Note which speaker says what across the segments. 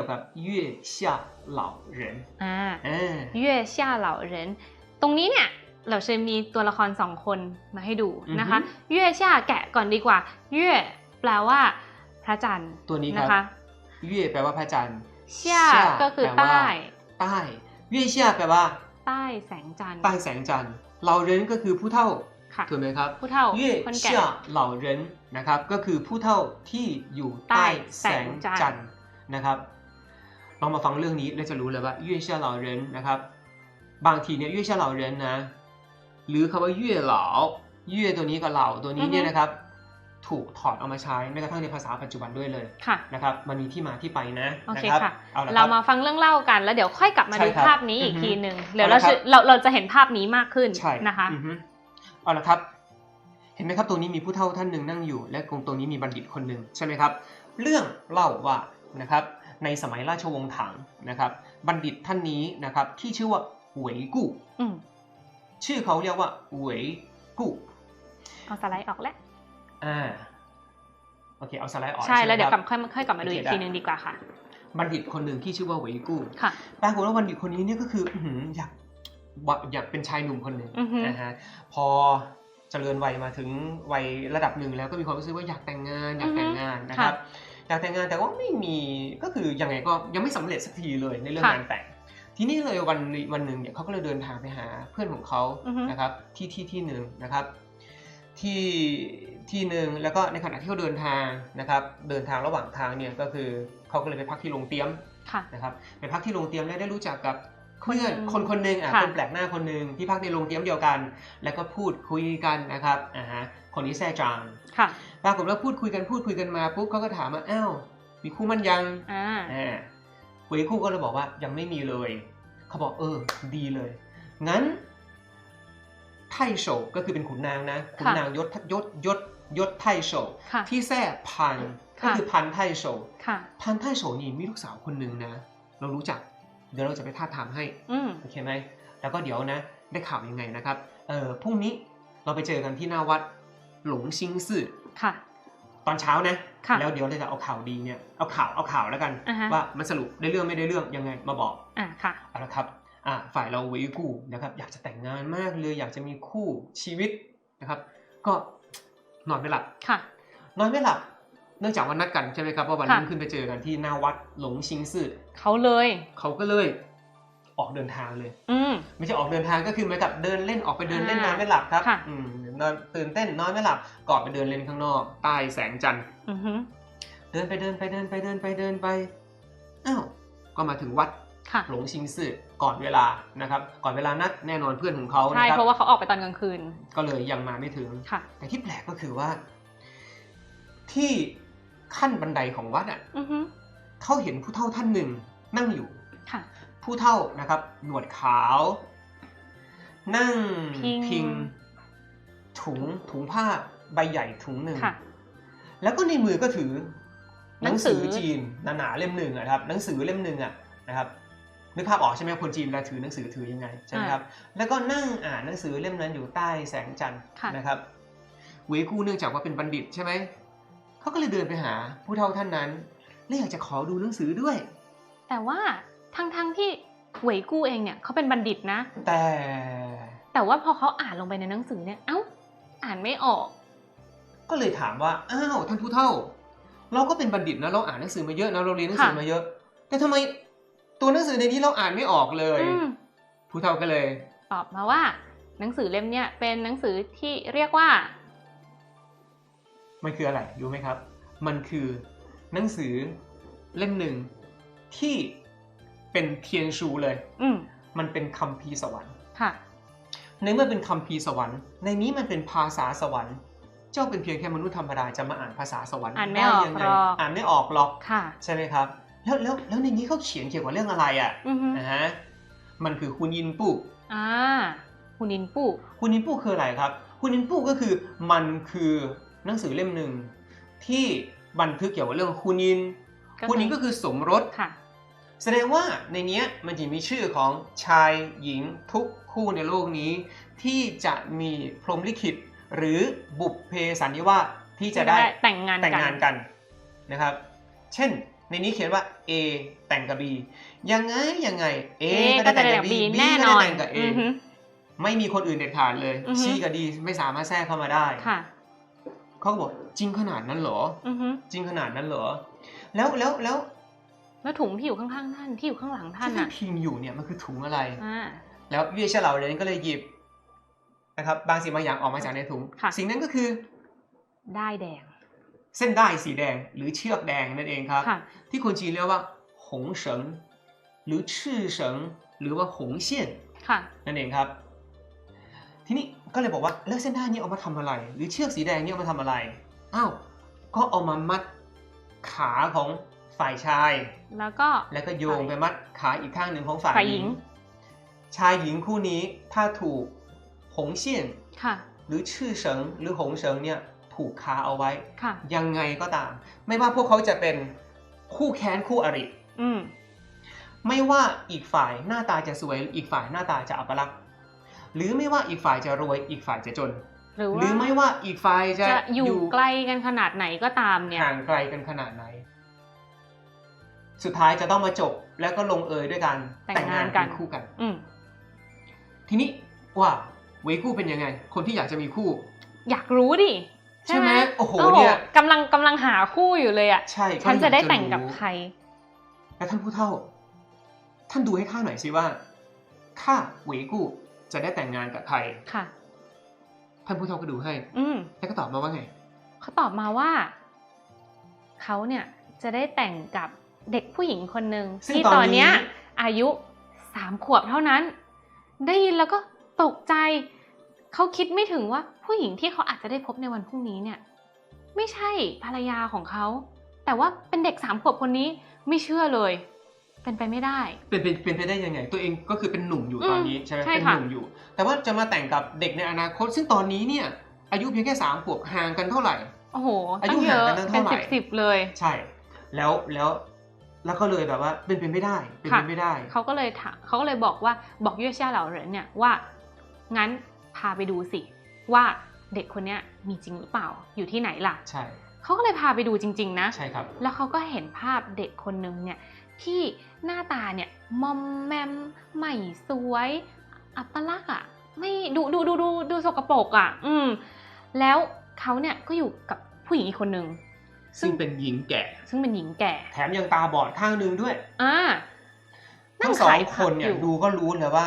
Speaker 1: ยวกับ月下老人
Speaker 2: อ่า
Speaker 1: เออ
Speaker 2: เย่เซี่ยเหล่าเหรินตรงนี้เนี่ยเราเชยมีตัวละครสองคนมาให้ดูนะคะ
Speaker 1: อือฮึ
Speaker 2: เย่เซี่ยแกะก่อนดีกว่า เย่แปลว่า พระจันทร์
Speaker 1: ตัวนี้ค
Speaker 2: นะ
Speaker 1: รับ
Speaker 2: คะ
Speaker 1: เย่แปลว่าพระจันทร์
Speaker 2: เซี่ย
Speaker 1: เซี่ย
Speaker 2: ก็คือ
Speaker 1: แปลว่า
Speaker 2: ใต้
Speaker 1: ใต้เย่เซี่ยแปลว่า
Speaker 2: ใต้แสงจันทร์
Speaker 1: ใต้แสงจันทร์เราเรนก็คือผู้เฒ่า
Speaker 2: ค่ะ
Speaker 1: ถูกไหมครับ
Speaker 2: ผู้เฒ่า
Speaker 1: เย่
Speaker 2: คนแก่
Speaker 1: เซี่ยเหล่าเรนนะครับ ก็คือผู้เฒ่าที่อยู่ใต้แสงจันทร์นะครับ ลองมาฟังเรื่องนี้แล้วจะรู้เลยว่าเย่เซี่ยเหล่าเรนนะครับ บางทีเนี่ยเย่เซี่ยเหล่าเรนนะ หรือคำว่าเย่เหลาเย่ตัวนี้กับเหล่าตัวนี้เนี่ยนะครับ ถูกถอดเอามาใช้แม้กระทั่งในภาษาปัจจุบันด้วยเลย
Speaker 2: ค่ะ
Speaker 1: นะครับ มันมีที่มาที่ไปนะ
Speaker 2: โอเค
Speaker 1: นะครับ
Speaker 2: ค่ะ
Speaker 1: เอาละค
Speaker 2: เรา
Speaker 1: รับ
Speaker 2: มาฟังเรื่องเล่ากัน แล้วเดี๋ยวค่อยกลับมา
Speaker 1: ใช่
Speaker 2: ดู
Speaker 1: ครับ
Speaker 2: ภาพนี้อีก
Speaker 1: อือฮึ
Speaker 2: ทีหนึ่งเดี๋ยวเรา
Speaker 1: เอาละครับ
Speaker 2: จะเราเราจะเห็นภาพนี้มากขึ้น
Speaker 1: ใช่
Speaker 2: นะคะ
Speaker 1: อือฮึเอาละครับ เห็นไหมครับตรงนี้มีผู้เฒ่าท่านหนึ่งนั่งอยู่ และตรงตรงนี้มีบัณฑิตคนหนึ่งใช่ไหมครับ เรื่องเล่าว่านะครับ ในสมัยราชวงศ์ถังนะครับ บัณฑิตท่านนี้นะครับที่ชื่อว่าเหวยกู้
Speaker 2: อืม
Speaker 1: ชื่อเขาเรียกว่าเหวยกู้
Speaker 2: เอาสไลด์ออกแล้ว
Speaker 1: อ่าโอเคเอาสไลด์ออก
Speaker 2: ใช่แล้วเดี๋ยวก
Speaker 1: ค
Speaker 2: ลั
Speaker 1: รั
Speaker 2: บค่อยค่อยกลับมาดู
Speaker 1: โอเค
Speaker 2: อีก
Speaker 1: ได้
Speaker 2: ทีหนึ่งดีกว่าค่ะ
Speaker 1: บัณฑิตคนหนึ่งที่ชื่อว่าเหวยกู้
Speaker 2: ค่ะ
Speaker 1: ปรากฏว่าบัณฑิตคนนี้เนี่ยก็คืออื้อหืออยากว่าอยากเป็นชายหนุ่มคนหนึ่ง
Speaker 2: อือฮึ
Speaker 1: นะฮะพอเจริญวัยมาถึงวัยระดับหนึ่งแล้วก็มีความรู้สึกว่าอยากแต่งงานอยากแต่งงานนะครับ อยากแต่งงานแต่ว่าไม่มีก็คือยังไงก็ยังไม่สำเร็จสักทีเลยในเรื่อง
Speaker 2: ค่ะ
Speaker 1: งานแต่ง ทีนี้เลยวันวันหนึ่งเนี่ยเขาก็เลยเดินทางไปหาเพื่อนของเขา
Speaker 2: อือฮึ
Speaker 1: นะครับที่ที่ที่หนึ่งนะครับ ที่ที่หนึ่งแล้วก็ในขณะที่เขาเดินทางนะครับ เดินทางระหว่างทางเนี่ยก็คือเขาก็เลยไปพักที่โรงเตรียม
Speaker 2: ค่ะ
Speaker 1: นะครับไปพักที่โรงเตรียมแล้วได้รู้จักกับเพื่อน
Speaker 2: ค
Speaker 1: คนนคนหนึ่งอะ
Speaker 2: ค่ะ
Speaker 1: คนแปลกหน้าคนหนึ่งที่พักในโรงเตรียมเดียวกัน แล้วก็พูดคุยกันนะครับอ่าฮะคนนี้แซ่จาง
Speaker 2: ค่ะ
Speaker 1: ปรากฏว่าพูดคุยกันพูดคุยกันมาปุ๊บเขาก็ถามว่าอ้าวมีคู่มันยัง
Speaker 2: อ่า
Speaker 1: อ่าคุยคู่ก็เลยบอกว่ายังไม่มีเลยเขาบอกเออ ดีเลย งั้นไทโฉก็คือเป็นขุนนางนะขุนนางยศยศยศยศไทโฉ
Speaker 2: ค่ะ
Speaker 1: ที่แซ่พันก็
Speaker 2: ค่ะ
Speaker 1: คือพันไทโฉ
Speaker 2: ค่ะ
Speaker 1: พันไทโฉนี่มีลูกสาวคนหนึ่งนะ เรารู้จัก เดี๋ยวเราจะไปท้าบทามให้
Speaker 2: อืม
Speaker 1: โอเคไหมแล้วก็เดี๋ยวนะ ได้ข่าวยังไงนะครับเออพรุ่งนี้เราไปเจอกันที่หน้าวัด หลงซิงซื่อ
Speaker 2: ค่ะ
Speaker 1: ตอนเช้านะ
Speaker 2: ค่ะ
Speaker 1: แล้วเดี๋ยวเราจะเอาข่าวดีเนี่ยเอาข่าวเอาข่าวแล้วกัน
Speaker 2: อ่าฮะ
Speaker 1: ว่ามันสรุปได้เรื่องไม่ได้เรื่องยังไงมาบอก
Speaker 2: อ่าค่ะ
Speaker 1: เอาละครับอ่าฝ่ายเราเวยกู้นะครับอยากจะแต่งงานมากเลย อยากจะมีคู่ชีวิตนะครับ ก็นอนไม่หลับ
Speaker 2: ค่ะ
Speaker 1: นอนไม่หลับเนื่องจากว่านัดกันใช่ไหมครับว่าวัน
Speaker 2: ค่ะ
Speaker 1: รุ่งขึ้นไปเจอกันที่หน้าวัดหลงซิงซื่อ
Speaker 2: เขาเลย
Speaker 1: เขาก็เลย ออกเดินทางเลย
Speaker 2: อืม
Speaker 1: ไม่ใช่ออกเดินทางก็คือเหมือนกับเดินเล่นออกไปเดินเล่นน
Speaker 2: อ่า
Speaker 1: อนไม่หลับครับ
Speaker 2: ค่ะ
Speaker 1: อืมนอนตื่นเต้นนอนไม่หลับก่อนไปเดินเล่นข้างนอกใต้แสงจันทร์
Speaker 2: อือฮึ
Speaker 1: เดินไปเดินไปเดินไปเดินไปเดินไปอ้าวก็มาถึงวัด
Speaker 2: ค่ะ
Speaker 1: หลงชิงซื่อก่อนเวลานะครับ ก่อนเวลานัดแน่นอนเพื่อนของเขา
Speaker 2: ใช่
Speaker 1: นะครั
Speaker 2: เพราะว่าเขาออกไปตอนกลางคืน
Speaker 1: ก็เลยยังมาไม่ถึง
Speaker 2: ค่ะ
Speaker 1: แต่ที่แปลกก็คือว่า ที่ขั้นบันไดของวัดอะ
Speaker 2: อือฮึ
Speaker 1: เขาเห็นผู้เฒ่าท่านหนึ่งนั่งอยู่
Speaker 2: ค่ะ
Speaker 1: ผู้เฒ่านะครับ หนวดขาว นั่ง
Speaker 2: พิง
Speaker 1: พิง ถุงถุงผ้าใบใหญ่ถุงหนึ่ง
Speaker 2: ค่ะ
Speaker 1: แล้วก็ในมือก็ถือห
Speaker 2: หนั
Speaker 1: นัง
Speaker 2: งสื
Speaker 1: สือ
Speaker 2: อ
Speaker 1: จีนหนาๆเล่มหนึ่งอะครับ หนังสือเล่มหนึ่งอะนะครับนึกภาพออกใช่ไหมคนจีนเวลาถือหนังสือถือยังไงใช่ไหมครับแล้วก็นั่งอ่านหนังสือเล่มนั้นอยู่ใต้แสงจันทร์
Speaker 2: ค่ะ
Speaker 1: นะครับเวกู้เนื่องจากว่าเป็นบัณฑิตใช่ไหมเขาก็เลยเดินไปหาผู้เฒ่าท่านนั้นและอยากจะขอดูหนังสือด้วย
Speaker 2: แต่ว่า ทั้งทั้งๆที่เหวยกู้เองเนี่ยเขาเป็นบัณฑิตนะ
Speaker 1: แต่
Speaker 2: แต่ว่าพอเขาอ่านลงไปในหนังสือเนี่ย เอ้า อ่านไม่ออก
Speaker 1: ก็เลยถามว่า อ้าว ท่านผู้เฒ่า เราก็เป็นบัณฑิตนะ เราอ่านหนังสือมาเยอะนะ เราเรียนหนังสือ
Speaker 2: ค่ะ
Speaker 1: มาเยอะ แต่ทำไมตัวหนังสือในนี้เราอ่านไม่ออกเลย
Speaker 2: อืม
Speaker 1: ผู้เฒ่าก็เลย
Speaker 2: ตอบมาว่า หนังสือเล่มเนี่ยเป็นหนังสือที่เรียกว่า
Speaker 1: มันคืออะไรรู้ไหมครับ มันคือหนังสือเล่มหนึ่งที่ เป็นเทียนชูเลย
Speaker 2: อืม
Speaker 1: มันเป็นคัมภีร์สวรรค์
Speaker 2: ค่ะ
Speaker 1: ในเมื่อเป็นคัมภีร์สวรรค์ ในนี้มันเป็นภาษาสวรรค์ เจ้าเป็นเพียงแค่มนุษย์ธรรมดาจะมาอ่านภาษาสวรรค์
Speaker 2: อ่านไม่
Speaker 1: ด้
Speaker 2: ออก
Speaker 1: ยัง
Speaker 2: ห
Speaker 1: ไง
Speaker 2: รอก
Speaker 1: อ่านไม่ออกหรอก
Speaker 2: ค่ะ
Speaker 1: ใช่ไหมครับ แล้วแล้วแล้วในนี้เขาเขียนเกี่ยวกับเรื่องอะไรอะ
Speaker 2: อือฮึ
Speaker 1: นะฮะมันคือคุณยินปู่
Speaker 2: อ่าคุณนินปู่
Speaker 1: คุณยินปู่คืออะไรครับคุณยินปู่ก็คือมันคือหนังสือเล่มหนึ่งที่บันทึกเกี่ยวกับเรื่องคุณยินคุณยินก็คือสมรส
Speaker 2: ค่ะ
Speaker 1: แสดงว่าในเนี้ยมันจะมีชื่อของชายหญิงทุกคู่ในโลกนี้ ที่จะมีพรหมลิขิต หรือบุพเพสันนิวาสที่จะได้
Speaker 2: แต่งงาน
Speaker 1: แต่งงานกันนะครับ เช่น ในนี้เขียนว่า A แต่งกับ B ยังไงยังไง A
Speaker 2: ก็
Speaker 1: ก็
Speaker 2: จะ
Speaker 1: ได้
Speaker 2: ได้
Speaker 1: แต่ง
Speaker 2: แบ
Speaker 1: กั
Speaker 2: บบ
Speaker 1: B
Speaker 2: B
Speaker 1: B
Speaker 2: แน่
Speaker 1: ก็
Speaker 2: น
Speaker 1: ได้
Speaker 2: อน
Speaker 1: แต่งกับ A
Speaker 2: อือฮึ
Speaker 1: ไม่มีคนอื่นเด็ดขาดเลย
Speaker 2: อือฮึ
Speaker 1: C กับ D ไม่สามารถแทรกเข้ามาได้
Speaker 2: ค่ะ
Speaker 1: เขาก็บอกจริงขนาดนั้นเหรอ
Speaker 2: อือฮึ
Speaker 1: จริงขนาดนั้นเหรอ แล้วแล้วแล้ว
Speaker 2: แล้วถุงที่อยู่ข้างๆท่านที่อยู่ข้างหลังท่าน
Speaker 1: ที่ท่าน
Speaker 2: อะ
Speaker 1: พิมพ์อยู่เนี่ยมันคือถุงอะไร
Speaker 2: อ่า
Speaker 1: แล้วเวียเชเหลาเรนก็เลยหยิบนะครับ บางสิ่งบางอย่างออกมาจากในถุง
Speaker 2: ค่ะ
Speaker 1: สิ่งนั้นก็คือ
Speaker 2: ได้แดง
Speaker 1: เส้นได้ายสีแดงหรือเชือกแดงนั่นเองครับ
Speaker 2: ค่ะ
Speaker 1: ที่คนจีนเรียกว่า หงเฉิงหรือชื่อเฉิงหรือว่าหงเซียน
Speaker 2: ค่ะ
Speaker 1: นั่นเองครับ ทีนี้ก็เลยบอกว่าแล้วเส้นได้ายนี้เอามาทำอะไร หรือเชือกสีแดงนี่เอามาทำอะไรอ้าวก็เอามามัดขาของ ฝ่ายชาย
Speaker 2: แล้วก็
Speaker 1: แล้วก็โยงไปมัดขาอีกข้างหนึ่งของฝ่าย
Speaker 2: ฝ่าย
Speaker 1: ห
Speaker 2: หญิ
Speaker 1: ญิง
Speaker 2: ง
Speaker 1: ชายหญิงคู่นี้ถ้าถูกหงเซียน
Speaker 2: ค่ะ
Speaker 1: หรือชื่อเฉิงหรือหงเฉิงเนี่ยผูกคาเอาไว้
Speaker 2: ค่ะ
Speaker 1: ยังไงก็ตาม ไม่ว่าพวกเขาจะเป็นคู่แค้นคู่อริ
Speaker 2: อืม
Speaker 1: ไม่ว่าอีกฝ่ายหน้าตาจะสวย อีกฝ่ายหน้าตาจะอัปลักษณ์ หรือไม่ว่าอีกฝ่ายจะรวย อีกฝ่ายจะจน
Speaker 2: หรือ
Speaker 1: ห
Speaker 2: ว่า
Speaker 1: รือไม่ว่าอีกฝ่ายจะ
Speaker 2: จะอยู่ใกล้กันขนาดไหนก็ตามเนี่ย
Speaker 1: ห่างไกลกันขนาดไหน สุดท้ายจะต้องมาจบแล้วก็ลงเอยด้วยการ
Speaker 2: แต่งงานกัน
Speaker 1: เป็คู่กัน
Speaker 2: อืม
Speaker 1: ทีนี้ว่าเวคู่เป็นยังไง คนที่อยากจะมีคู่
Speaker 2: อยากรู้ดิ
Speaker 1: ใช่ไหมโอ้โห
Speaker 2: โอ้โห
Speaker 1: เนี่ย
Speaker 2: กำลังกำลังหาคู่อยู่เลยอะ
Speaker 1: ใช่
Speaker 2: ฉันจะได้แต่ง
Speaker 1: รู้
Speaker 2: กับใคร
Speaker 1: แล้วท่านผู้เฒ่า ท่านดูให้ข้าหน่อยสิว่าข้าเวกู้จะได้แต่งงานกับใคร
Speaker 2: ค่ะ
Speaker 1: ท่านผู้เฒ่าก็ดูให้
Speaker 2: อืม
Speaker 1: แล้วก็ตอบมาว่าไง
Speaker 2: เขาตอบมาว่าเขาเนี่ยจะได้แต่งกับ เด็กผู้หญิงคนหนึ่ง
Speaker 1: ซึ่ง
Speaker 2: ที่
Speaker 1: ต
Speaker 2: ต
Speaker 1: อ
Speaker 2: อนน
Speaker 1: นี้
Speaker 2: เนี้ยอายุสามขวบเท่านั้น ได้ยินแล้วก็ตกใจ เขาคิดไม่ถึงว่าผู้หญิงที่เขาอาจจะได้พบในวันพรุ่งนี้เนี่ย ไม่ใช่ภรรยาของเขา แต่ว่าเป็นเด็กสามขวบคนนี้ไม่เชื่อเลย เป็นไปไม่ได้
Speaker 1: เป็นเป็นเป็นไปได้ยังไง ตัวเองก็คือเป็นหนุ่มอยู่
Speaker 2: อืม
Speaker 1: ตอนนี้ใช่ไหม
Speaker 2: ใช่
Speaker 1: เป็น
Speaker 2: ค่ะ
Speaker 1: หนุ่มอยู่ แต่ว่าจะมาแต่งกับเด็กในอนาคต ซึ่งตอนนี้เนี่ย อายุเพียงแค่สามขวบห่างกันเท่าไหร่
Speaker 2: โอ้โห
Speaker 1: อายุ
Speaker 2: ตั้งเยอะ
Speaker 1: ห่างกันตั้ง
Speaker 2: เป็น
Speaker 1: เท่าไหร่
Speaker 2: สิบสิบเลย
Speaker 1: ใช่ แล้วแล้ว แล้วก็เลยแบบว่าเป็นเป็นไม่ได้เป็น
Speaker 2: ค่ะ
Speaker 1: เป็นไม่ได้
Speaker 2: เขาก็เลยถามเขาก็เลยบอกว่าบอกเย่เซี่ยเหล่าเหรินเนี่ยว่างั้นพาไปดูสิว่าเด็กคนเนี้ยมีจริงหรือเปล่าอยู่ที่ไหนล่ะ
Speaker 1: ใช่
Speaker 2: เขาก็เลยพาไปดูจริง ๆ นะ
Speaker 1: ใช่ครับ
Speaker 2: แล้วเขาก็เห็นภาพเด็กคนนึงเนี่ยที่หน้าตาเนี่ยมอมแมมไม่สวย อัปลักษณ์อะไม่ดูดูดูดูดูสกปรกอะ อืม แล้วเขาเนี่ยก็อยู่กับผู้หญิงอีกคนนึง ซึ่
Speaker 1: ซึ่
Speaker 2: ง
Speaker 1: งเป็นหญิงแก่
Speaker 2: ซึ่งเป็นหญิงแก่
Speaker 1: แถมยังตาบอดข้างหนึงด้วย
Speaker 2: อ่า
Speaker 1: ทั้งสอง
Speaker 2: ขาย
Speaker 1: ค
Speaker 2: ผั
Speaker 1: น
Speaker 2: ก
Speaker 1: เนี่
Speaker 2: อยยู่
Speaker 1: ดูก็รู้เลยว่า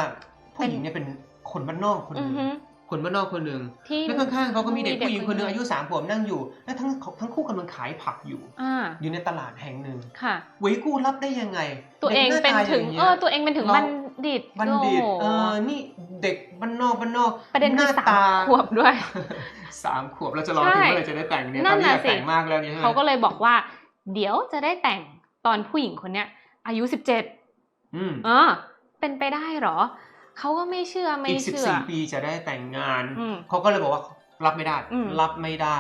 Speaker 1: ผู้
Speaker 2: เป็น
Speaker 1: หญิงเนี่ยเป็นคนบ้านนอกคนห
Speaker 2: อื
Speaker 1: นึ่
Speaker 2: องฮึ
Speaker 1: คนบ้านนอกคนหนึ่ง
Speaker 2: ที่
Speaker 1: แล้วข้างๆเขาก็มีเด็กผู้หญิงคนหนึ่ง
Speaker 2: มี
Speaker 1: อายุสามขวบนั่งอยู่ และทั้งทั้งคู่กำลังขายผักอยู่
Speaker 2: อ่า
Speaker 1: อยู่ในตลาดแห่งหนึ่ง
Speaker 2: ค่ะ
Speaker 1: เวยกู้รับได้ยังไง
Speaker 2: ตัวเอง
Speaker 1: ด็กหา
Speaker 2: เป็น
Speaker 1: ตา
Speaker 2: ถึง
Speaker 1: ย่า
Speaker 2: เออตัวเองเป็นถึง
Speaker 1: เรา
Speaker 2: บั ณฑิต
Speaker 1: บัณฑิต
Speaker 2: โอ้โห
Speaker 1: เออ นี่เด็กบ้านนอกบ้านนอก
Speaker 2: ประเด็น
Speaker 1: ห
Speaker 2: คือ
Speaker 1: น้า
Speaker 2: สาม
Speaker 1: ตา
Speaker 2: ขวบด้วย
Speaker 1: สามขวบเราจะรอ
Speaker 2: ใช่
Speaker 1: ถึงเมื่อไหรจะได้แต่งเนี่ย
Speaker 2: นั่
Speaker 1: ตอน
Speaker 2: น
Speaker 1: นี้อ
Speaker 2: น่ะ
Speaker 1: ยาก
Speaker 2: สิ
Speaker 1: แต่งมากแล้วเนี่ยใช่ไหม
Speaker 2: เขาก็เลยบอกว่า เดี๋ยวจะได้แต่งตอนผู้หญิงคนเนี้ย อายุสิบเจ็ด
Speaker 1: อืม
Speaker 2: เออ เป็นไปได้เหรอ เขาก็ไม่เชื่อไม่
Speaker 1: อีกสิบ
Speaker 2: เชื่อ
Speaker 1: สี่ปีจะได้แต่งงาน
Speaker 2: อืม
Speaker 1: เขาก็เลยบอกว่ารับไม่ได้
Speaker 2: อืม
Speaker 1: รับไม่ได้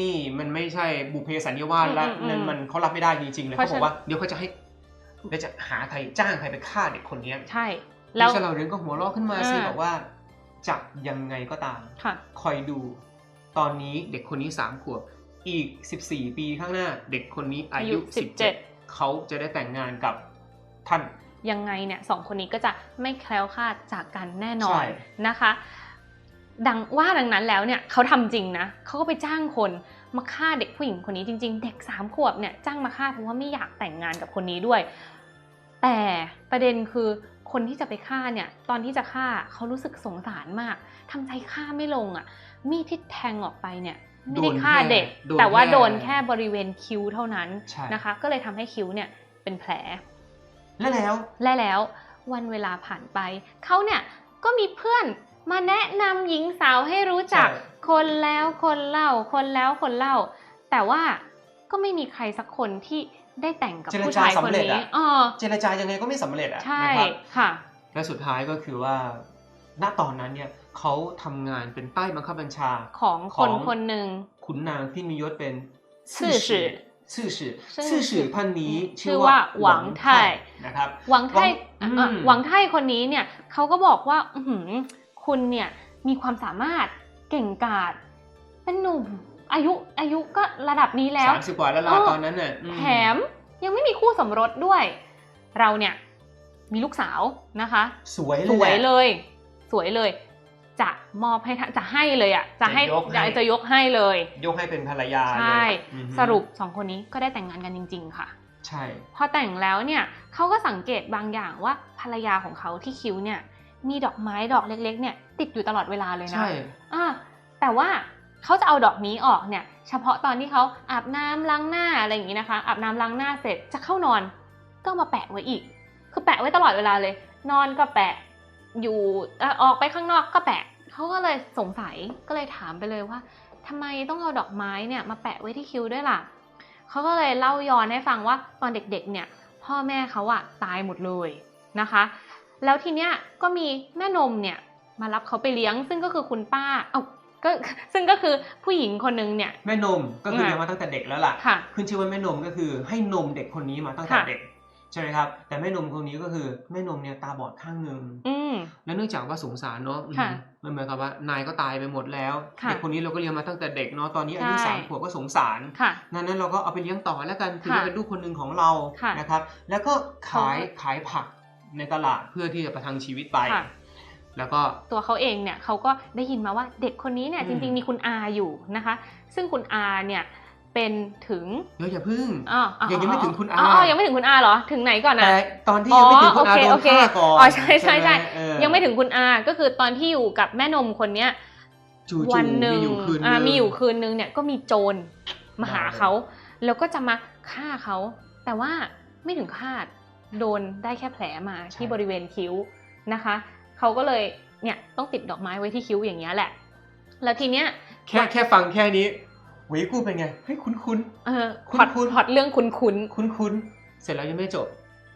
Speaker 1: นี่มันไม่ใช่บุพเพสันนิวาสแล้ว
Speaker 2: อืมอืม
Speaker 1: นั่นมันเขารับไม่ได้จริงๆเลย
Speaker 2: เพราะ
Speaker 1: เขาบ
Speaker 2: ฉะ
Speaker 1: อก
Speaker 2: นั้น
Speaker 1: ว่าเดี๋ยวเขาจะให้ เดี๋ยวจะหาใครจ้างใครไปฆ่าเด็กคนเนี้ย
Speaker 2: ใช่
Speaker 1: แล้
Speaker 2: แล้วว
Speaker 1: เราเรื่องก็หัวเราะขึ้นมาสิ
Speaker 2: อ่า
Speaker 1: บอกว่าจะยังไงก็ตาม
Speaker 2: ค่ะ
Speaker 1: คอยดู ตอนนี้เด็กคนนี้สามขวบอีก14ปีข้างหน้า เด็กคนนี้อายุ
Speaker 2: อายุ
Speaker 1: 17เขาจะได้แต่งงานกับท่าน
Speaker 2: ยังไงเนี่ยสองคนนี้ก็จะไม่แคล้วคลาดจากกันแน่นอ
Speaker 1: ใช่
Speaker 2: นนะคะ ดังว่าดังนั้นแล้วเนี่ยเขาทำจริงนะเขาก็ไปจ้างคน มาฆ่าเด็กผู้หญิงคนนี้จริง ๆ เด็กสามขวบเนี่ยจ้างมาฆ่าเพราะว่าไม่อยากแต่งงานกับคนนี้ด้วย แต่ประเด็นคือคนที่จะไปฆ่าเนี่ยตอนที่จะฆ่าเขารู้สึกสงสารมากทำใจฆ่าไม่ลงอะ่ะ มีดที่แทงออกไปเนี่ยไม่ได้ฆ่าเด็ก
Speaker 1: โดนแค่
Speaker 2: แต่ว่า
Speaker 1: โดนแค่
Speaker 2: โดนแค่บริเวณคิ้วเท่านั้น
Speaker 1: ใช่
Speaker 2: นะคะ ก็เลยทำให้คิ้วเนี่ยเป็นแผล
Speaker 1: และแล้ว
Speaker 2: และแล้ววันเวลาผ่านไปเขาเนี่ยก็มีเพื่อนมาแนะนำหญิงสาวให้รู้จัก
Speaker 1: ใช่
Speaker 2: คนแล้วคนเล่าคนแล้วคนเล่า แต่ว่าก็ไม่มีใครสักคนที่ได้แต่งกับ
Speaker 1: เจร
Speaker 2: ผู้
Speaker 1: จา
Speaker 2: ชายคน
Speaker 1: สำเร็จ
Speaker 2: นี้
Speaker 1: อะ
Speaker 2: อ๋อ
Speaker 1: เจรจายังไงก็ไม่สำเร็จอะ
Speaker 2: ใช่
Speaker 1: นะครับ
Speaker 2: ค่ะ
Speaker 1: และสุดท้ายก็คือว่า ณตอนนั้นเนี่ยเขาทำงานเป็นใต้บังคับบัญชา
Speaker 2: ของ
Speaker 1: ข
Speaker 2: ค
Speaker 1: อนง
Speaker 2: คนหนึ่ง
Speaker 1: ขุนนางที่มียศเป็น
Speaker 2: ซื่อสื่อ
Speaker 1: ซื่อสื่อ
Speaker 2: ซื่อ
Speaker 1: ซื่อสื่อท่านนี้
Speaker 2: ชื่อว่าหวังไท่
Speaker 1: นะครับ
Speaker 2: หวังไทย
Speaker 1: หวัง
Speaker 2: อะ
Speaker 1: อืม
Speaker 2: หวังไทยคนนี้เนี่ยเขาก็บอกว่าอื้อหือคุณเนี่ยมีความสามารถ เก่งกาจเป็นหนุ่ม อายุอายุก็ระดับนี้แล้ว
Speaker 1: สามสิบกว่าแล้วล่ะ
Speaker 2: เออ
Speaker 1: ตอนนั้นน่ะอืม
Speaker 2: แถมยังไม่มีคู่สมรสด้วย เราเนี่ยมีลูกสาวนะคะ
Speaker 1: สวยเล
Speaker 2: ส
Speaker 1: ย
Speaker 2: วย
Speaker 1: แหะ
Speaker 2: เลย สวยเลย จะมอบให้ท่านจะให้เลยอะจะให้
Speaker 1: จะยกให้
Speaker 2: จะจะยกให้เลย
Speaker 1: ยกให้เป็นภรรยาเลย
Speaker 2: ใช่
Speaker 1: อือฮึ
Speaker 2: สรุปสองคนนี้ก็ได้แต่งงานกันจริง ๆ ค่ะ
Speaker 1: ใช่
Speaker 2: พอแต่งแล้วเนี่ยเขาก็สังเกตบางอย่างว่าภรรยาของเขาที่คิ้วเนี่ย มีดอกไม้ดอกเล็กๆเนี่ยติดอยู่ตลอดเวลาเลยนะ
Speaker 1: ใช่
Speaker 2: อ่าแต่ว่าเขาจะเอาดอกนี้ออกเนี่ย เฉพาะตอนที่เขาอาบน้ำล้างหน้าอะไรอย่างนี้นะคะ อาบน้ำล้างหน้าเสร็จจะเข้านอนก็เอามาแปะไว้อีก คือแปะไว้ตลอดเวลาเลย นอนก็แปะอยู่เอ่อออกไปข้างนอกก็แปะเขาก็เลยสงสัยก็เลยถามไปเลยว่าทำไมต้องเอาดอกไม้เนี่ยมาแปะไว้ที่คิ้วด้วยล่ะเขาก็เลยเล่าย้อนให้ฟังว่าตอนเด็กๆเนี่ยพ่อแม่เขาอะตายหมดเลยนะคะ แล้วทีเนี้ยก็มีแม่นมเนี่ยมารับเขาไปเลี้ยง ซึ่งก็คือคุณป้าเอ้าก็ซึ่งก็คือผู้หญิงคนนึงเนี่ย
Speaker 1: แม่นมก็คือ
Speaker 2: อะ
Speaker 1: เลี้ยงมาตั้งแต่เด็กแล้วล่ะ
Speaker 2: ค่ะ
Speaker 1: ขึ้นชื่อว่าแม่นมก็คือให้นมเด็กคนนี้มาตั้งแต่
Speaker 2: ค่ะ
Speaker 1: เด็กใช่ไหมครับ แต่แม่นมคนนี้ก็คือแม่นมเนี่ยตาบอดข้างหนึ่ง
Speaker 2: อืม
Speaker 1: แล้วเนื่องจากว่าสงสารเนาะ
Speaker 2: ค่ะ
Speaker 1: อืมมันเหมือนกับว่านายก็ตายไปหมดแล้ว
Speaker 2: ค่ะ
Speaker 1: เด็กคนนี้เราก็เลี้ยงมาตั้งแต่เด็กเนาะตอนนี้อายุ
Speaker 2: ใช่
Speaker 1: สามขวบก็สงสาร
Speaker 2: ค่ะ
Speaker 1: นั้นนั้นเราก็เอาไปเลี้ยงต่อแล้วกันถือ
Speaker 2: ค่ะ
Speaker 1: ว่าเป็นลูกคนหนึ่งของเรา
Speaker 2: ค่ะ
Speaker 1: นะครับ แล้วก็ขาย
Speaker 2: เขา
Speaker 1: ขายผัก ในตลาดเพื่อที่จะประทังชีวิตไป
Speaker 2: ค่ะ
Speaker 1: แล้วก็
Speaker 2: ตัวเขาเองเนี่ยเขาก็ได้ยินมาว่าเด็กคนนี้เนี่ย
Speaker 1: อื
Speaker 2: จ
Speaker 1: ม
Speaker 2: ริงๆมีคุณอาอยู่นะคะ ซึ่งคุณอาเนี่ยเป็นถึง
Speaker 1: เดี๋ยวอย่าพึ่ง
Speaker 2: อ๋ออ๋อ
Speaker 1: ยังยังไม่ถึงคุณอา
Speaker 2: อ๋อยังไม่ถึงคุณอาเหรอถึงไหนก่อนนะ
Speaker 1: แต่ตอนที่ยังไม่ถึงคุณอา
Speaker 2: อ๋อ
Speaker 1: โด
Speaker 2: โอนเค
Speaker 1: ฆ่าก่อน
Speaker 2: อ๋อใช่ใช่ใช่
Speaker 1: ไหมเออ
Speaker 2: ยังไม่ถึงคุณอาก็คือตอนที่อยู่กับแม่นมคนเนี้ย
Speaker 1: จู่ๆ
Speaker 2: วันหนึ่ง
Speaker 1: มีอยู่คืน
Speaker 2: อ่า
Speaker 1: หนึ่ง
Speaker 2: มีอยู่คืนนึงเนี่ยก็มีโจรมาหา
Speaker 1: ได้
Speaker 2: เขา แล้วก็จะมาฆ่าเขา แต่ว่าไม่ถึงคาด โดนได้แค่แผลมาที่บริเวณคิ้วนะคะเขาก็เลยเนี่ยต้องติดดอกไม้ไว้ที่คิ้วอย่างเงี้ยแหละ แล้วทีเนี้ย
Speaker 1: แค่แค่ฟังแค่นี้หวีกู้เป็นไงเฮ้ยคุ้นคุ้น
Speaker 2: เออ
Speaker 1: คุ้
Speaker 2: พ
Speaker 1: น
Speaker 2: อด
Speaker 1: คุ้น
Speaker 2: พอดเรื่องคุ้นคุ้น
Speaker 1: คุ้นคุ้นๆเสร็จแล้วยังไม่จบ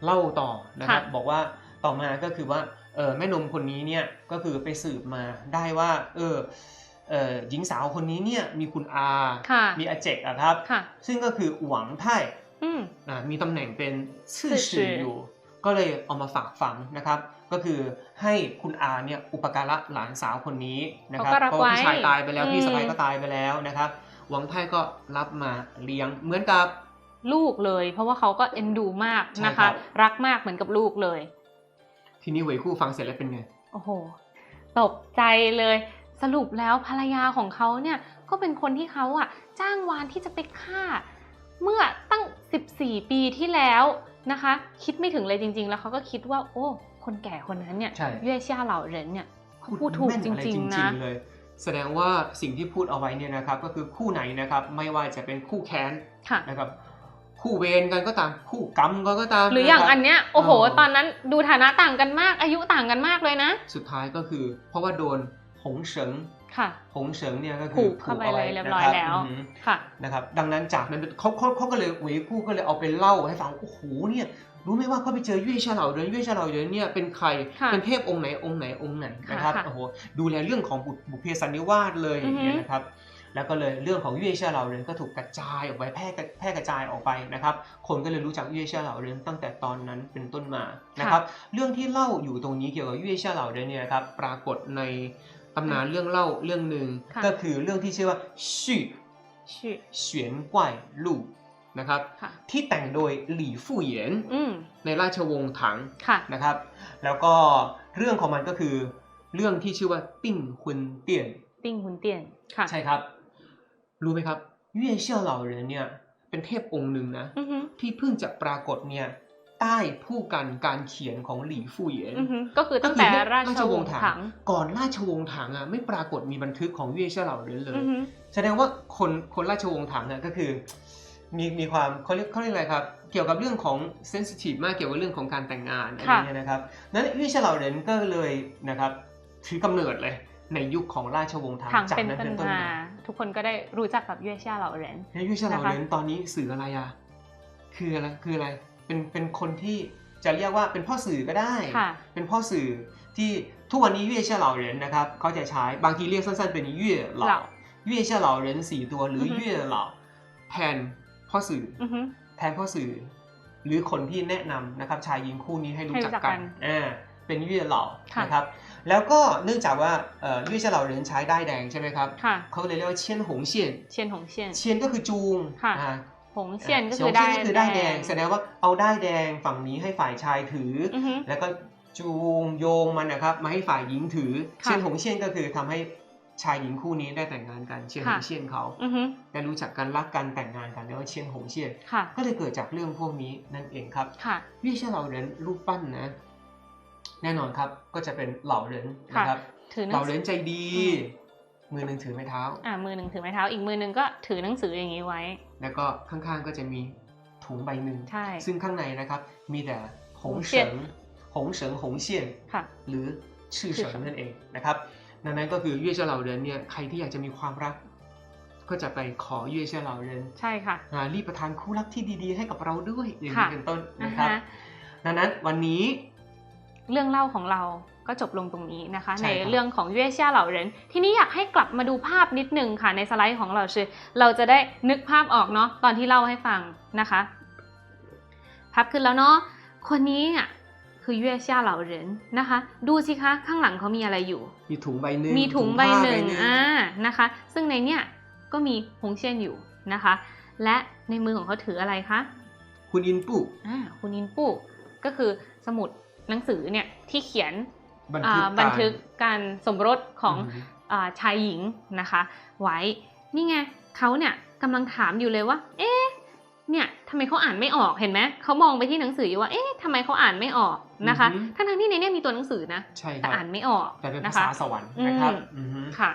Speaker 1: เล่าต่อนะครับ
Speaker 2: ค่ะ
Speaker 1: บอกว่าต่อมาก็คือว่าเออแม่นมคนนี้เนี่ยก็คือไปสืบมาได้ว่า เออเออหญิงสาวคนนี้เนี่ยมีคุณอา
Speaker 2: ค่ะ
Speaker 1: มีอาเจกอะครับ
Speaker 2: ค่ะ
Speaker 1: ซึ่งก็คือหวังไท่
Speaker 2: อืม
Speaker 1: อ่ามีตำแหน่งเป็นชื่อ
Speaker 2: ซื่อ
Speaker 1: สื่อ
Speaker 2: สื่อ
Speaker 1: อยู่ ก็เลยเอามาฝากฝังนะครับ ก็คือให้คุณอาเนี่ยอุปการะหลานสาวคนนี้นะครับ
Speaker 2: เขาก็รับ
Speaker 1: เพราะว่าพี่
Speaker 2: ไว้
Speaker 1: ชายตายไปแล้ว
Speaker 2: อืม
Speaker 1: พี่สะใภ้ก็ตายไปแล้วนะครับ หวังไท่ก็รับมาเลี้ยงเหมือนกับ
Speaker 2: ลูกเลย เพราะว่าเขาก็เอ็นดูมากนะ
Speaker 1: ใช่ครั
Speaker 2: คะ
Speaker 1: บ
Speaker 2: รักมากเหมือนกับลูกเลย
Speaker 1: ทีนี้เหวยคู่ฟังเสร็จแล้วเป็นไง
Speaker 2: โอ้โหตกใจเลย สรุปแล้วภรรยาของเขาเนี่ยก็เป็นคนที่เขาอะจ้างวานที่จะไปฆ่า เมื่อตั้ง 14 ปีที่แล้วนะคะ คิดไม่ถึงเลยจริง ๆ แล้วเขาก็คิดว่า โอ้ คนแก่คนนั้นเนี่ย
Speaker 1: ใช่
Speaker 2: เย่เซี่ยเหล่าเหรินเนี่ยเขาพูดถูก
Speaker 1: แม่น
Speaker 2: จ
Speaker 1: อะไร
Speaker 2: ริง ๆ นะ
Speaker 1: เลยแสดงว่าสิ่งที่พูดเอาไว้เนี่ยนะครับก็คือคู่ไหนนะครับไม่ว่าจะเป็นคู่แค้น
Speaker 2: ค่ะ
Speaker 1: นะครับคู่เวรกันก็ตามคู่กรรมกันก็ตาม
Speaker 2: หรืออย่างะ
Speaker 1: ครับ
Speaker 2: อันเนี้ยโอ้โห
Speaker 1: อ๋อ
Speaker 2: ตอนนั้นดูฐานะต่างกันมาก อายุต่างกันมากเลยนะ
Speaker 1: สุดท้ายก็คือ เพราะว่าโดนหงเฉิง
Speaker 2: ค่ะ
Speaker 1: หงเฉิงเนี่ยก็คื
Speaker 2: ผู
Speaker 1: อก
Speaker 2: เข้าไป
Speaker 1: อ
Speaker 2: เลยเรียบร้อย
Speaker 1: นะค
Speaker 2: แล้ว
Speaker 1: อือหือ
Speaker 2: ค่ะ
Speaker 1: นะครับ ดังนั้นจากนั้นเขาเขาเขาก็เลยเหวยกู้ก็เลยเอาไปเล่าให้ฟังโอ้โหเนี่ยรู้ไหมว่าเขาไปเจอเย่เชาเหล่าเดินเย่เชาเหล่าเดินเนี่ยเป็นใคร
Speaker 2: ค่ะ
Speaker 1: เป็นเทพองค์ไหนองค์ไหนองค์ไหนนะครับ
Speaker 2: ค่ะ
Speaker 1: โอ้โหดูแลเรื่องของบุตรบุพเพสันนิวาสเลยอย่างเงี้ย
Speaker 2: อือฮึ
Speaker 1: นะครับแล้วก็เลยเรื่องของเย่เชาเหล่าเดินก็ถูกกระจายออกไปแพร่กระแพร่กระจายออกไปนะครับ คนก็เลยรู้จักเย่เชาเหล่าเดินตั้งแต่ตอนนั้นเป็นต้นมานะครับ เรื่องที่เล่าอยู่ตรงนี้เกี่ยวกับเย่เชาเหล่าเดินเนี่ยนะครับปรากฏใน ตำนานเรื่องเล่าเรื่องหนึ่ง
Speaker 2: ค่ะ
Speaker 1: ก็คือเรื่องที่ชื่อว่าชื่อ
Speaker 2: ชื่อ
Speaker 1: เฉียนกว่ายลู่นะครับ
Speaker 2: ค่ะ
Speaker 1: ที่แต่งโดยหลี่ฟู่เหยียน
Speaker 2: อืม
Speaker 1: ในราชวงศ์ถัง
Speaker 2: ค่ะ
Speaker 1: นะครับ แล้วก็เรื่องของมันก็คือเรื่องที่ชื่อว่าติ้งฮุนเตี้ยน
Speaker 2: ติ้งหุนเตียนค่ะ
Speaker 1: ใช่ครับ รู้ไหมครับเย่เซี่ยวเหล่าเหรินเนี่ยเป็นเทพองค์หนึ่งนะ
Speaker 2: อือฮึ
Speaker 1: ที่เพิ่งจะปรากฏเนี่ยใต้ผู้กันการเขียนของหลี่ฟู่เหยียน
Speaker 2: อือฮึก็คือตั้งแต่ราชวงศ์ถัง
Speaker 1: ก่อนราชวงศ์ถังอะไม่ปรากฏมีบันทึกของเย่เซี่ยวเหล่าเหรินเลย
Speaker 2: อือฮึ
Speaker 1: แสดงว่าคนคนราชวงศ์ถังอะก็คือ มีมีความเขาเรียกเขาเรียกอะไรครับ เกี่ยวกับเรื่องของเซนซิทีฟมากเกี่ยวกับเรื่องของการแต่งงานอะไร
Speaker 2: ค่ะ
Speaker 1: เงี้ยนะครับนั้นวิเชยเหล่าเหรนก็เลยนะครับถือกำเนิดเลยในยุคของราชวงศ์ถัง
Speaker 2: ถัง
Speaker 1: จาก
Speaker 2: เป็น
Speaker 1: นั้น
Speaker 2: ต้
Speaker 1: เป็นนต้น
Speaker 2: มา
Speaker 1: มา
Speaker 2: ทุกคนก็ได้รู้จักกับเย่เซี่ยเหล่าเหริน
Speaker 1: ในวิเชยเหล่า
Speaker 2: นะคะ
Speaker 1: เหรนตอนนี้สื่ออะไรอะคืออะไรคืออะไร เป็นเป็นคนที่จะเรียกว่าเป็นพ่อสื่อก็ได้
Speaker 2: ค่ะ
Speaker 1: เป็นพ่อสื่อที่ทุกวันนี้เย่เชี่ยเหล่าเหรินนะครับเขาจะใช้บางทีเรียกสั้นๆเป็นเย่เห
Speaker 2: เหล่า
Speaker 1: ล่าเย่เชี่ยเหล่าเหรินสี่ตัวหรืออ
Speaker 2: อฮึ
Speaker 1: เย่เหล่าแทนพ่อสื่อ
Speaker 2: อือฮึ
Speaker 1: แทนพ่อสื่อ หรือคนที่แนะนำนะครับ ชายหญิงคู่นี้ให้รู้
Speaker 2: ให้รู้
Speaker 1: จัก
Speaker 2: จัก
Speaker 1: กั
Speaker 2: กันน
Speaker 1: อ่าเป็นเย่เหล่า
Speaker 2: ค่ะ
Speaker 1: นะครับ แล้วก็เนื่องจากว่าเอ่อเย่เชี่ยเหล่าเหรินใช้ได้ายแดงใช่ไหมครับ
Speaker 2: ค่ะ
Speaker 1: เขาเลยเรียกว่าเชียนหงเชียน
Speaker 2: เชียนหงเชียน
Speaker 1: เชียนก็คือจูง
Speaker 2: ค่ะ
Speaker 1: อ่า
Speaker 2: หงเชียนก็
Speaker 1: เคื
Speaker 2: อได้
Speaker 1: ก็คือได้ายแดง แสดงว่าเอาได้ายแดงฝั่งนี้ให้ฝ่ายชายถืออ
Speaker 2: อือฮึ
Speaker 1: แล้วก็จูงโยงมันนะครับ มาให้ฝ่ายหญิงถือ
Speaker 2: ค่ะ
Speaker 1: เชียนหงเชียนก็คือทำให้ชายหญิงคู่นี้ได้แต่งงานกันเชียนห
Speaker 2: ค่ะ
Speaker 1: งเชียนเขา
Speaker 2: อือฮึ
Speaker 1: ได้รู้จักกันรักกันแต่งงานกันเรียกว่าเชียนหงเชียน
Speaker 2: ค่ะ
Speaker 1: ก็เลยเกิดจากเรื่องพวกนี้นั่นเองครับ
Speaker 2: ค่ะ
Speaker 1: เวี่ยเช่าเหล่าเหรินรูปปั้นนะ แน่นอนครับก็จะเป็นเหล่าเหรินนะครับ
Speaker 2: ถือหนั
Speaker 1: เหล่างเห
Speaker 2: สื
Speaker 1: ริ
Speaker 2: อน
Speaker 1: ใจดี
Speaker 2: อื
Speaker 1: มือหนึ่งถือไม้เท้า
Speaker 2: อ่า มือหนึ่งถือไม้เท้า อีกมือหนึ่งก็ถือหนังสืออย่างนี้ไว้
Speaker 1: แล้วก็ข้างๆก็จะมีถุงใบหนึ่ง
Speaker 2: ใช่
Speaker 1: ซึ่งข้างในนะครับมีแต่หง
Speaker 2: หงเซี่
Speaker 1: เฉิ
Speaker 2: ยน
Speaker 1: งหงเฉิงหงเซียน
Speaker 2: ค่ะ
Speaker 1: หรือชื่อ
Speaker 2: ชื่
Speaker 1: เฉิ
Speaker 2: องเฉิง
Speaker 1: นั่นเองนะครับดังนั้นก็คือเย่เจ้าเหล่าเรินเนี่ยใครที่อยากจะมีความรัก ก็จะไปขอเย่เจ้าเหล่าเริน
Speaker 2: ใช่ค่ะ
Speaker 1: อ่ารีบประทานคู่รักที่ดีๆ ให้กับเราด้วยอย่างนี้
Speaker 2: ค่ะ
Speaker 1: เป็นต้น
Speaker 2: นะ
Speaker 1: นะครับ
Speaker 2: คะ
Speaker 1: ดังนั้นวันนี้
Speaker 2: เรื่องเล่าของเรา ก็จบลงตรงนี้นะคะ
Speaker 1: ใช่
Speaker 2: ใน
Speaker 1: ครับ
Speaker 2: เรื่องของเย่เซี่ยเหล่าเหรินทีนี้อยากให้กลับมาดูภาพนิดนึงค่ะในสไลด์ของเราคือเราจะได้นึกภาพออกเนาะตอนที่เล่าให้ฟังนะคะภาพขึ้นแล้วเนาะคนนี้อะคือเย่เซี่ยเหล่าเหรินนะคะ ดูสิคะข้างหลังเขามีอะไรอยู่
Speaker 1: มีถุงใบหนึ่ง
Speaker 2: มีถุงใบ
Speaker 1: ผ้า
Speaker 2: หนึ่ง
Speaker 1: ใอ่า
Speaker 2: นะคะ ซึ่งในเนี้ยก็มีหงเชียนอยู่นะคะ และในมือของเขาถืออะไรคะ
Speaker 1: คุณอินปุ๊
Speaker 2: อ่าคุณอินปู่ก็คือสมุดหนังสือเนี่ยที่เขียน
Speaker 1: บัน
Speaker 2: อ่า
Speaker 1: ทึก
Speaker 2: บันทึกการสมรสของ
Speaker 1: ม
Speaker 2: อาชายหญิงนะคะ ไว้นี่ไงเขาเนี่ยกำลังถามอยู่เลยว่า เอ๊ะเนี่ยทำไมเขาอ่านไม่ออกเห็นไหมเขามองไปที่หนังสืออยู่ว่า เอ๊ะทำไมเขาอ่านไม่ออกนะคะ
Speaker 1: อือฮึ
Speaker 2: ทั้งๆที่ในเนี้มีตัวหนังสือนะ
Speaker 1: ใช่ค
Speaker 2: แต่
Speaker 1: รับ
Speaker 2: อ่านไม่ออก
Speaker 1: แต่เป็น
Speaker 2: นะ
Speaker 1: ภา
Speaker 2: คะ
Speaker 1: ษาสวรรค์นะครับ
Speaker 2: อืม
Speaker 1: อือฮึ
Speaker 2: ค่ะ